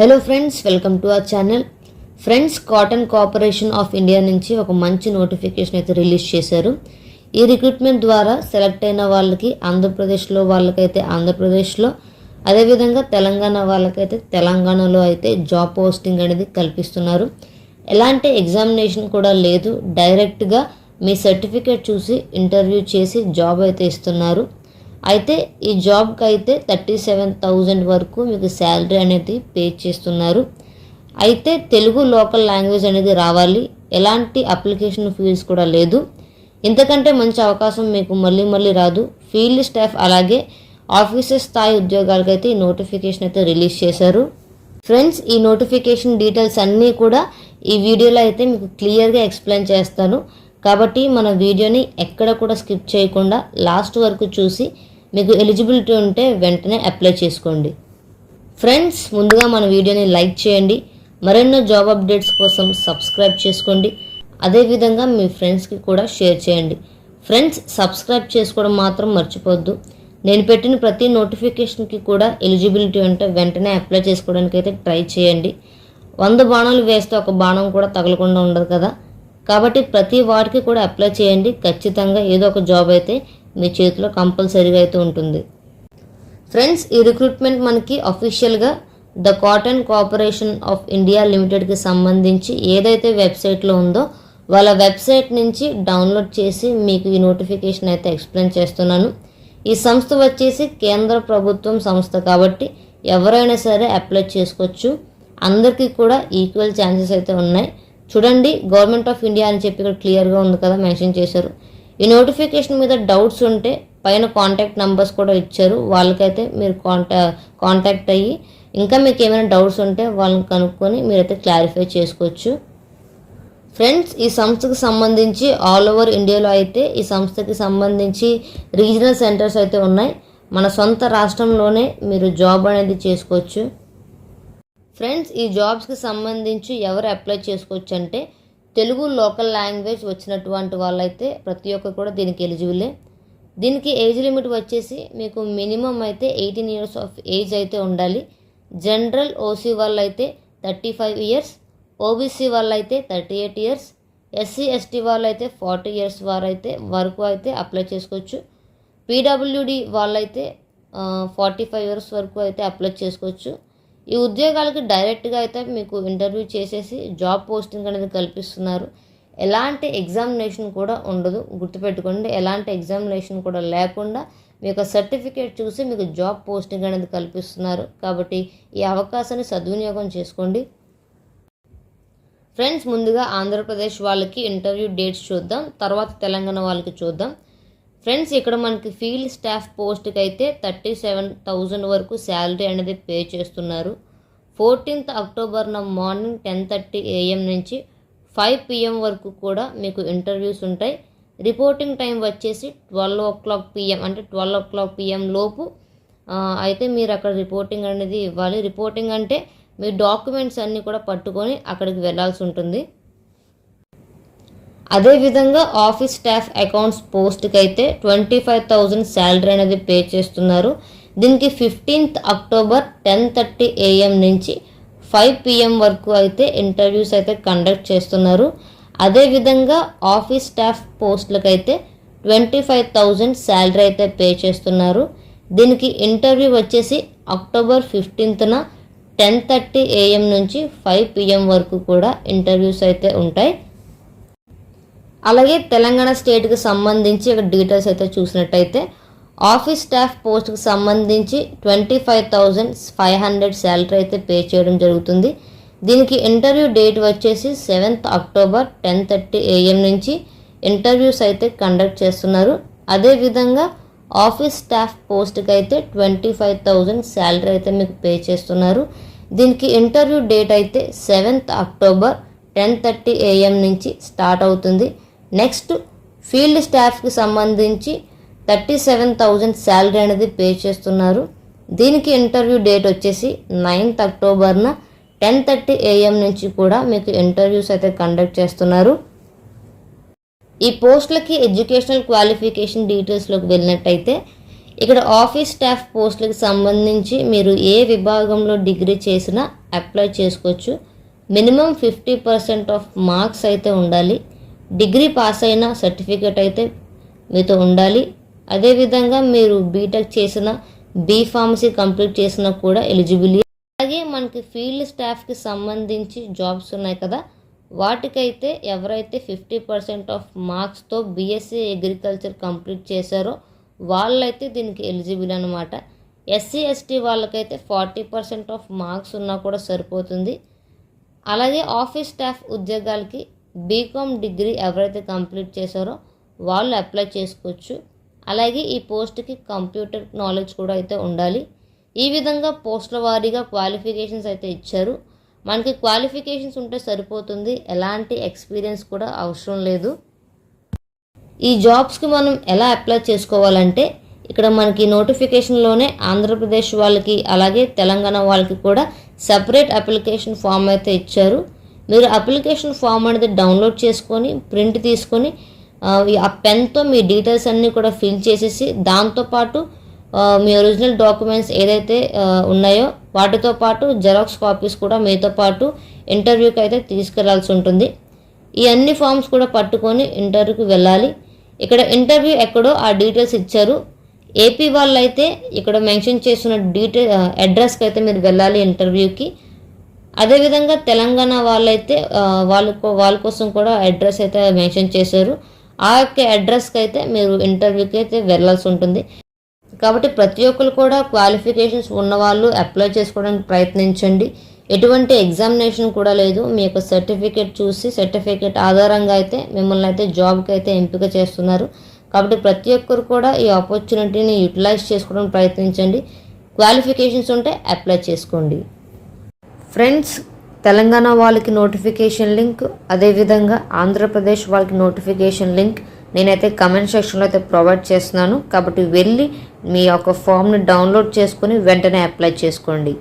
Hello friends welcome to our channel friends cotton corporation of India నుంచి ఒక మంచి notification అయితే రిలీజ్ చేశారు. ఈ రిక్రూట్మెంట్ ద్వారా సెలెక్ట్ అయిన వాళ్ళకి ఆంధ్రప్రదేశ్లో వాళ్ళకైతే ఆంధ్రప్రదేశ్లో అదేవిధంగా తెలంగాణ వాళ్ళకైతే తెలంగాణలో అయితే జాబ్ పోస్టింగ్ అనేది కల్పిస్తున్నారు. ఎలాంటి ఎగ్జామినేషన్ కూడా లేదు. డైరెక్ట్గా మీ సర్టిఫికేట్ చూసి ఇంటర్వ్యూ చేసి జాబ్ అయితే ఇస్తున్నారు. అయితే ఈ జాబ్కి అయితే థర్టీ సెవెన్ థౌజండ్ వరకు మీకు శాలరీ అనేది పే చేస్తున్నారు. అయితే తెలుగు లోకల్ లాంగ్వేజ్ అనేది రావాలి. ఎలాంటి అప్లికేషన్ ఫీజు కూడా లేదు. ఇంతకంటే మంచి అవకాశం మీకు మళ్ళీ మళ్ళీ రాదు. ఫీల్డ్ స్టాఫ్ అలాగే ఆఫీసర్ స్థాయి ఉద్యోగాలకైతే ఈ నోటిఫికేషన్ అయితే రిలీజ్ చేశారు. ఫ్రెండ్స్ ఈ నోటిఫికేషన్ డీటెయిల్స్ అన్నీ కూడా ఈ వీడియోలో అయితే మీకు క్లియర్గా ఎక్స్ప్లెయిన్ చేస్తాను. కాబట్టి మన వీడియోని ఎక్కడ కూడా స్కిప్ చేయకుండా లాస్ట్ వరకు చూసి మీకు ఎలిజిబిలిటీ ఉంటే వెంటనే అప్లై చేసుకోండి. ఫ్రెండ్స్ ముందుగా మన వీడియోని లైక్ చేయండి. మరెన్నో జాబ్ అప్డేట్స్ కోసం సబ్స్క్రైబ్ చేసుకోండి. అదేవిధంగా మీ ఫ్రెండ్స్కి కూడా షేర్ చేయండి. ఫ్రెండ్స్ సబ్స్క్రైబ్ చేసుకోవడం మాత్రం మర్చిపోవద్దు. నేను పెట్టిన ప్రతి నోటిఫికేషన్కి కూడా ఎలిజిబిలిటీ ఉంటే వెంటనే అప్లై చేసుకోవడానికి అయితే ట్రై చేయండి. వంద బాణాలు వేస్తే ఒక బాణం కూడా తగలకుండా ఉండదు కదా. కాబట్టి ప్రతి వాటికి కూడా అప్లై చేయండి. ఖచ్చితంగా ఏదో ఒక జాబ్ అయితే మీ చేతిలో కంపల్సరీగా అయితే ఉంటుంది. ఫ్రెండ్స్ ఈ రిక్రూట్మెంట్ మనకి అఫీషియల్గా the cotton corporation of India లిమిటెడ్కి సంబంధించి ఏదైతే వెబ్సైట్లో ఉందో వాళ్ళ వెబ్సైట్ నుంచి డౌన్లోడ్ చేసి మీకు ఈ నోటిఫికేషన్ అయితే ఎక్స్ప్లెయిన్ చేస్తున్నాను. ఈ సంస్థ వచ్చేసి కేంద్ర ప్రభుత్వం సంస్థ కాబట్టి ఎవరైనా సరే అప్లై చేసుకోవచ్చు. అందరికీ కూడా ఈక్వల్ ఛాన్సెస్ అయితే ఉన్నాయి. చూడండి గవర్నమెంట్ ఆఫ్ ఇండియా అని చెప్పి ఇక్కడ క్లియర్గా ఉంది కదా మెన్షన్ చేశారు. ఈ నోటిఫికేషన్ మీద డౌట్స్ ఉంటే పైన కాంటాక్ట్ నెంబర్స్ కూడా ఇచ్చారు. వాళ్ళకైతే మీరు కాంటా కాంటాక్ట్ అయ్యి ఇంకా మీకు ఏమైనా డౌట్స్ ఉంటే వాళ్ళని కనుక్కొని మీరైతే క్లారిఫై చేసుకోవచ్చు. ఫ్రెండ్స్ ఈ సంస్థకు సంబంధించి ఆల్ ఓవర్ ఇండియాలో అయితే ఈ సంస్థకి సంబంధించి రీజనల్ సెంటర్స్ అయితే ఉన్నాయి. మన సొంత రాష్ట్రంలోనే మీరు జాబ్ అనేది చేసుకోవచ్చు. ఫ్రెండ్స్ ఈ జాబ్స్కి సంబంధించి ఎవరు అప్లై చేసుకోవచ్చు అంటే తెలుగు లోకల్ లాంగ్వేజ్ వచ్చినటువంటి వాళ్ళైతే ప్రతి ఒక్కరు కూడా దీనికి ఎలిజిబులే. దీనికి ఏజ్ లిమిట్ వచ్చేసి మీకు మినిమం అయితే ఎయిటీన్ ఇయర్స్ ఆఫ్ ఏజ్ అయితే ఉండాలి. జనరల్ ఓసీ వాళ్ళైతే థర్టీ ఫైవ్ ఇయర్స్ ఓబీసీ వాళ్ళైతే thirty eight years SC ST వాళ్ళైతే ఫార్టీ ఇయర్స్ వారైతే వరకు అయితే అప్లై చేసుకోవచ్చు. పీడబ్ల్యూడి వాళ్ళైతే ఫార్టీ ఫైవ్ ఇయర్స్ వరకు అయితే అప్లై చేసుకోవచ్చు. ఈ ఉద్యోగాలకి డైరెక్ట్గా అయితే మీకు ఇంటర్వ్యూ చేసేసి జాబ్ పోస్టింగ్ అనేది కల్పిస్తున్నారు. ఎలాంటి ఎగ్జామినేషన్ కూడా ఉండదు. గుర్తుపెట్టుకోండి ఎలాంటి ఎగ్జామినేషన్ కూడా లేకుండా మీ యొక్క సర్టిఫికేట్ చూసి మీకు జాబ్ పోస్టింగ్ అనేది కల్పిస్తున్నారు. కాబట్టి ఈ అవకాశాన్ని సద్వినియోగం చేసుకోండి. ఫ్రెండ్స్ ముందుగా ఆంధ్రప్రదేశ్ వాళ్ళకి ఇంటర్వ్యూ డేట్స్ చూద్దాం. తర్వాత తెలంగాణ వాళ్ళకి చూద్దాం. ఫ్రెండ్స్ ఇక్కడ మనకి ఫీల్డ్ స్టాఫ్ పోస్ట్కి అయితే థర్టీ సెవెన్ థౌజండ్ వరకు శాలరీ అనేది పే చేస్తున్నారు. ఫోర్టీన్త్ అక్టోబర్న మార్నింగ్ టెన్ థర్టీ ఏఎం నుంచి ఫైవ్ పిఎం వరకు కూడా మీకు ఇంటర్వ్యూస్ ఉంటాయి. రిపోర్టింగ్ టైం వచ్చేసి ట్వెల్వ్ ఓ క్లాక్ పిఎం అంటే ట్వెల్వ్ ఓ క్లాక్ పిఎం లోపు అయితే మీరు అక్కడ రిపోర్టింగ్ అనేది ఇవ్వాలి. రిపోర్టింగ్ అంటే మీ డాక్యుమెంట్స్ అన్నీ కూడా పట్టుకొని అక్కడికి వెళ్ళాల్సి ఉంటుంది. అదేవిధంగా ఆఫీస్ స్టాఫ్ అకౌంట్స్ పోస్ట్కి అయితే ట్వంటీ ఫైవ్ థౌజండ్ శాలరీ అనేది పే చేస్తున్నారు. దీనికి fifteenth October ten thirty AM నుంచి ఫైవ్ పిఎం వరకు అయితే ఇంటర్వ్యూస్ అయితే కండక్ట్ చేస్తున్నారు. అదేవిధంగా ఆఫీస్ స్టాఫ్ పోస్టులకు అయితే ట్వంటీ ఫైవ్ థౌజండ్ శాలరీ అయితే పే చేస్తున్నారు. దీనికి ఇంటర్వ్యూ వచ్చేసి అక్టోబర్ ఫిఫ్టీన్త్న టెన్ థర్టీ ఏఎం నుంచి ఫైవ్ పిఎం వరకు కూడా ఇంటర్వ్యూస్ అయితే ఉంటాయి. అలాగే తెలంగాణ స్టేట్కి సంబంధించి ఇక్కడ డీటెయిల్స్ అయితే చూసినట్టయితే ఆఫీస్ స్టాఫ్ పోస్ట్కి సంబంధించి twenty five thousand five hundred salary అయితే పే చేయడం జరుగుతుంది. దీనికి ఇంటర్వ్యూ డేట్ వచ్చేసి seventh October ten thirty AM నుంచి ఇంటర్వ్యూస్ అయితే కండక్ట్ చేస్తున్నారు. అదేవిధంగా ఆఫీస్ స్టాఫ్ పోస్ట్కి అయితే ట్వంటీ ఫైవ్ థౌజండ్ శాలరీ అయితే మీకు పే చేస్తున్నారు. దీనికి ఇంటర్వ్యూ డేట్ అయితే seventh October ten thirty AM నుంచి స్టార్ట్ అవుతుంది. నెక్స్ట్ ఫీల్డ్ స్టాఫ్కి సంబంధించి థర్టీ సెవెన్ థౌజండ్ శాలరీ అనేది పే చేస్తున్నారు. దీనికి ఇంటర్వ్యూ డేట్ వచ్చేసి నైన్త్ అక్టోబర్న టెన్ థర్టీ ఏఎం నుంచి కూడా మీకు ఇంటర్వ్యూస్ అయితే కండక్ట్ చేస్తున్నారు. ఈ పోస్టులకి ఎడ్యుకేషనల్ క్వాలిఫికేషన్ డీటెయిల్స్లోకి వెళ్ళినట్టయితే ఇక్కడ ఆఫీస్ స్టాఫ్ పోస్టులకు సంబంధించి మీరు ఏ విభాగంలో డిగ్రీ చేసినా అప్లై చేసుకోవచ్చు. Minimum fifty percent of marks అయితే ఉండాలి. డిగ్రీ పాస్ అయిన సర్టిఫికేట్ అయితే మీతో ఉండాలి. అదేవిధంగా మీరు బీటెక్ చేసిన బీ ఫార్మసీ కంప్లీట్ చేసినా కూడా ఎలిజిబిలి. అలాగే మనకి ఫీల్డ్ స్టాఫ్కి సంబంధించి జాబ్స్ ఉన్నాయి కదా వాటికైతే ఎవరైతే ఫిఫ్టీ పర్సెంట్ ఆఫ్ మార్క్స్తో బీఎస్సీ అగ్రికల్చర్ కంప్లీట్ చేశారో వాళ్ళైతే దీనికి ఎలిజిబుల్ అనమాట ఎస్సీ ఎస్టీ వాళ్ళకైతే ఫార్టీ పర్సెంట్ ఆఫ్ మార్క్స్ ఉన్నా కూడా సరిపోతుంది. అలాగే ఆఫీస్ స్టాఫ్ ఉద్యోగాలకి బీకామ్ డిగ్రీ ఎవరైతే కంప్లీట్ చేశారో వాళ్ళు అప్లై చేసుకోవచ్చు. అలాగే ఈ పోస్ట్కి కంప్యూటర్ నాలెడ్జ్ కూడా అయితే ఉండాలి. ఈ విధంగా పోస్టుల వారీగా క్వాలిఫికేషన్స్ అయితే ఇచ్చారు. మనకి క్వాలిఫికేషన్స్ ఉంటే సరిపోతుంది. ఎలాంటి ఎక్స్పీరియన్స్ కూడా అవసరం లేదు. ఈ జాబ్స్కి మనం ఎలా అప్లై చేసుకోవాలంటే ఇక్కడ మనకి నోటిఫికేషన్లోనే ఆంధ్రప్రదేశ్ వాళ్ళకి అలాగే తెలంగాణ వాళ్ళకి కూడా సపరేట్ అప్లికేషన్ ఫామ్ అయితే ఇచ్చారు. మీరు అప్లికేషన్ ఫామ్ అనేది డౌన్లోడ్ చేసుకొని ప్రింట్ తీసుకొని ఆ, పెన్తో మీ డీటెయిల్స్ అన్నీ కూడా ఫిల్ చేసేసి దాంతోపాటు మీ ఒరిజినల్ డాక్యుమెంట్స్ ఏదైతే ఉన్నాయో వాటితో పాటు జెరాక్స్ కాపీస్ కూడా మీతో పాటు ఇంటర్వ్యూకి అయితే తీసుకెళ్ళాల్సి ఉంటుంది. ఈ అన్ని ఫామ్స్ కూడా పట్టుకొని ఇంటర్వ్యూకి వెళ్ళాలి. ఇక్కడ ఇంటర్వ్యూ ఎక్కడో ఆ డీటెయిల్స్ ఇచ్చారు. ఏపీ వాళ్ళు అయితే ఇక్కడ మెన్షన్ చేసిన డీటెయిల్ అడ్రస్కి అయితే మీరు వెళ్ళాలి ఇంటర్వ్యూకి అదేవిధంగా తెలంగాణ వాళ్ళైతే వాళ్ళు వాళ్ళ వాళ్ళ కోసం కూడా అడ్రస్ అయితే మెన్షన్ చేశారు. ఆ యొక్క అడ్రస్కి అయితే మీరు ఇంటర్వ్యూకి అయితే వెళ్ళాల్సి ఉంటుంది. కాబట్టి ప్రతి ఒక్కరు కూడా క్వాలిఫికేషన్స్ ఉన్నవాళ్ళు అప్లై చేసుకోవడానికి ప్రయత్నించండి. ఎటువంటి ఎగ్జామినేషన్ కూడా లేదు. మీ యొక్క సర్టిఫికేట్ చూసి సర్టిఫికేట్ ఆధారంగా అయితే మిమ్మల్ని అయితే జాబ్కి అయితే ఎంపిక చేస్తున్నారు. కాబట్టి ప్రతి ఒక్కరు కూడా ఈ ఆపర్చునిటీని యూటిలైజ్ చేసుకోవడానికి ప్రయత్నించండి. క్వాలిఫికేషన్స్ ఉంటే అప్లై చేసుకోండి. ఫ్రెండ్స్ తెలంగాణ వాళ్ళకి నోటిఫికేషన్ లింక్ అదేవిధంగా ఆంధ్రప్రదేశ్ వాళ్ళకి నోటిఫికేషన్ లింక్ నేనైతే కమెంట్ సెక్షన్లో అయితే ప్రొవైడ్ చేస్తున్నాను. కాబట్టి వెళ్ళి మీ యొక్క ఫామ్ని డౌన్లోడ్ చేసుకొని వెంటనే అప్లై చేసుకోండి.